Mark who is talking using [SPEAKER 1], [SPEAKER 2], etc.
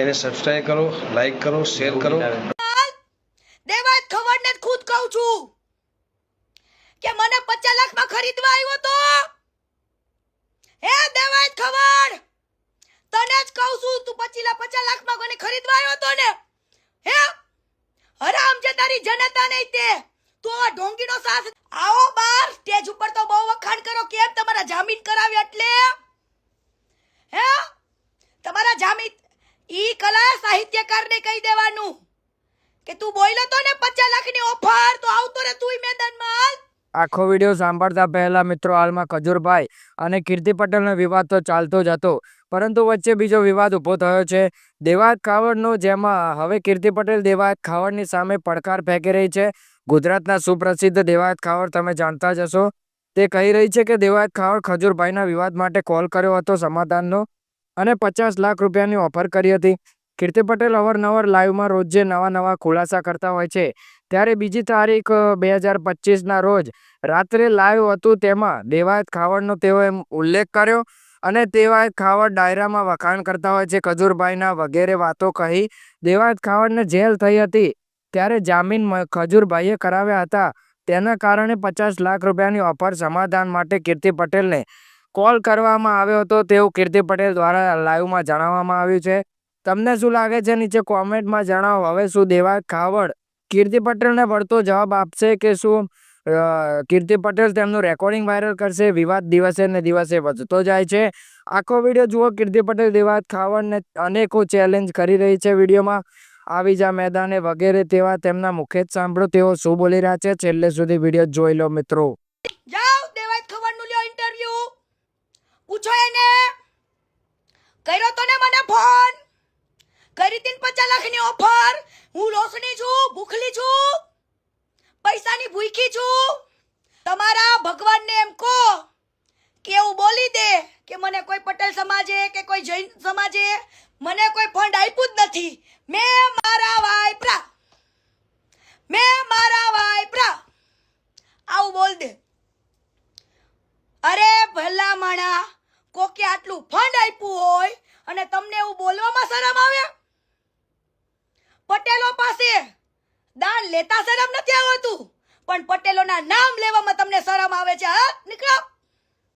[SPEAKER 1] એને સબસ્ક્રાઇબ કરો લાઈક કરો શેર કરો.
[SPEAKER 2] દેવાજ ખવડને ખુદ કહું છું કે મને પચાસ લાખમાં ખરીદવા આવ્યો તો? હે દેવાજ ખવડ તને જ કહું છું, તું લાખ પચાસ લાખમાં કોને ખરીદવા આવ્યો તો ને? હે? હરામ છે તારી જનતા નહીં તે. તું આ ઢોંગીનો સાથ આવો બાર, સ્ટેજ ઉપર તો બહુ વખાણ કરો, કેમ તમારા જામીન કરાવ્યા એટલે? હે? તમારા જામીન સાહિત્યકારને કહી દેવાનું કે તું બોલ્યો તો ને પચાસ લાખની ઓફર તો આવતો રે તું મેદાનમાં.
[SPEAKER 3] આખો વીડિયો સાંભળતા પહેલા મિત્રો હાલમાં ખજૂરભાઈ અને કીર્તિ પટેલનો વિવાદ તો ચાલતો જ હતો, પરંતુ વચ્ચે બીજો વિવાદ ઊભો થયો છે. દેવાત ખાવડનો જેમાં હવે કીર્તિ પટેલ દેવાયત ખાવડની સામે પડકાર ફેંકી રહી છે. ગુજરાતના સુપ્રસિદ્ધ દેવાયત ખાવડ તમે જાણતા જ હશો. તે કહી રહી છે કે દેવાયત ખાવડ ખજૂરભાઈના વિવાદ માટે કોલ કર્યો હતો સમાધાનનો અને પચાસ લાખ રૂપિયાની ઓફર કરી હતી. કીર્તિ પટેલ અવારનવાર લાઈવમાં રોજે નવા નવા ખુલાસા કરતા હોય છે. ત્યારે બીજી તારીખ બે હજાર પચીસના રોજ રાત્રે લાઈવ હતું તેમાં દેવાયત ખાવડનો તેઓએ ઉલ્લેખ કર્યો અને દેવાયત ખાવડ ડાયરામાં વખાણ કરતા હોય છે. ખજૂરભાઈના વગેરે વાતો કહી દેવાયત ખાવડને જેલ થઈ હતી ત્યારે જામીન ખજૂરભાઈએ કરાવ્યા હતા. તેના કારણે પચાસ લાખ રૂપિયાની ઓફર સમાધાન માટે કીર્તિ પટેલને કોલ કરવામાં આવ્યો હતો. તેવું કીર્તિ પટેલ દ્વારા લાઈવમાં જણાવવામાં આવ્યું છે. તમને શું લાગે છે? નીચે કોમેન્ટમાં જણાવો. હવે શું દેવા ખાવડ કીર્તિ પટેલને વળતો જવાબ આપશે કે શું? કીર્તિ પટેલ તેમનું રેકોર્ડિંગ વાયરલ કરશે વિવાદ દિવસે ને દિવસે વધતો જાય છે. આખો વીડિયો જુઓ. કીર્તિ પટેલ દેવાયત ખાવડને અનેકો ચેલેન્જ કરી રહી છે વિડીયોમાં. આવી જા મેદાને વગેરે તેવા તેમના મુખે જ સાંભળો. તેઓ શું બોલી રહ્યા છે? છેલ્લે સુધી વીડિયો જોઈ લો મિત્રો.
[SPEAKER 2] જાઓ દેવાજ ખાવડનું લ્યો ઇન્ટરવ્યુ પૂછો એને. કર્યો તો ને મને ફોન કરી તીન પચાસ લાખની ઓફર હું લોસની છું, ભૂખલી છું, પૈસાની ભૂખી છું. તમારા ભગવાનને એમ કહો કે એવું બોલી દે કે મને કોઈ પટેલ સમાજે કે કોઈ જૈન સમાજે મને કોઈ ફંડ આપ્યું જ નથી. મેં મારા વાયપરા. મેં મારા વાયપરા. આવું બોલ દે. અરે ભલા માણા કોકે આટલું ફંડ આપ્યું હોય અને તમને એવું બોલવામાં શરમ આવે? પટેલો પાસે દાન લેતા શરમ નથી આવતું. પણ પટેલોના નામ લેવામાં તમને શરમ આવે છે, હા? નીકળો.